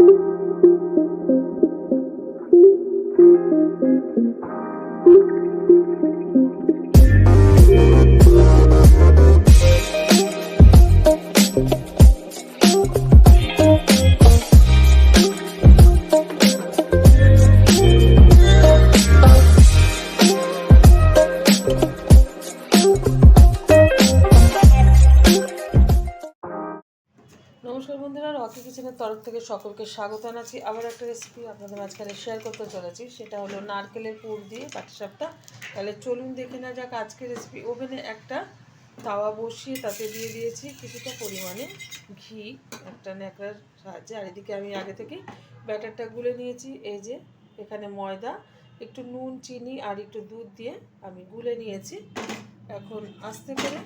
thank mm -hmm. you নমস্কার বন্ধুরা, Rocky কিচেনের তরফ থেকে সকলকে স্বাগত জানাচ্ছি। আবার একটা রেসিপি আপনাদের মাঝখানে শেয়ার করতে চলেছি। সেটা হলো নারকেলের পুর দিয়ে পাটিসাপটা তাহলে চলুন দেখে না যাক আজকের রেসিপি ওভেনে একটা তাওয়া বসিয়ে তাতে দিয়ে দিয়েছি কিছুটা পরিমাণে ঘি, একটা ন্যাকড়ার সাহায্যে। আর এদিকে আমি আগে থেকেই ব্যাটারটা গুলে নিয়েছি। এই যে এখানে ময়দা, একটু নুন, চিনি আর একটু দুধ দিয়ে আমি গুলে নিয়েছি। এখন আস্তে করে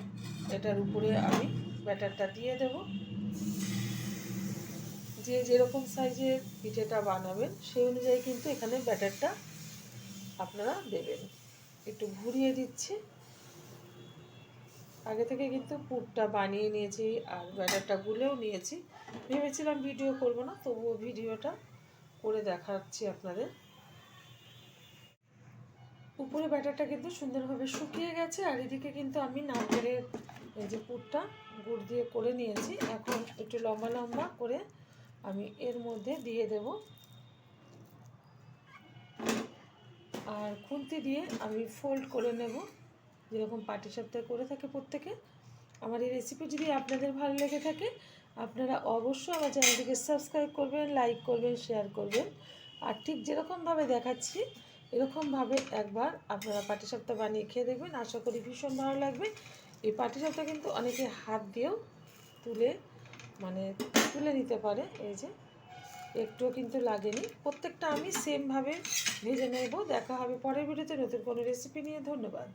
এটার উপরে আমি ব্যাটারটা দিয়ে দেবো। যে যেরকম সাইজের পিঠেটা বানাবেন, সেই অনুযায়ী কিন্তু এখানে ব্যাটারটা আপনারা দেবেন। একটু ঘুরিয়ে দিচ্ছি। আগে থেকে কিন্তু পুরটা বানিয়ে নিয়েছি আর ব্যাটারটা গুলেও নিয়েছি। ভেবেছিলাম ভিডিও করব না, তবুও ভিডিওটা করে দেখাচ্ছি আপনাদের। উপরে ব্যাটারটা কিন্তু সুন্দরভাবে শুকিয়ে গেছে, আর এদিকে কিন্তু আমি নারকেলের এই যে পুরটা গুড় দিয়ে করে নিয়েছি। এখন একটু লম্বা লম্বা করে আমি এর মধ্যে দিয়ে দেব। আর খুন্তি দিয়ে আমি ফোল্ড করে নেব। যেরকম পাটি সপ্তাহে করে থাকে প্রত্যেকে। আমার এই রেসিপি যদি আপনাদের ভালো লেগে থাকে, আপনারা অবশ্যই আমার চ্যানেলটিকে সাবস্ক্রাইব করবেন লাইক করবেন শেয়ার করবেন। আর ঠিক যেরকমভাবে দেখাচ্ছি এরকমভাবে একবার আপনারা পাটি সপ্তাহ বানিয়ে খেয়ে দেখবেন। আশা করি ভীষণ ভালো লাগবে। এই পাটি সপ্তাহ কিন্তু অনেকে হাত দিয়েও তুলে মানে তুলে নিতে পারে। এই যে, একটুও কিন্তু লাগেনি। প্রত্যেকটা আমি সেমভাবে ভেজে নেব। দেখা হবে পরের ভিডিওতে। নতুন কোনো রেসিপি নিয়ে। ধন্যবাদ।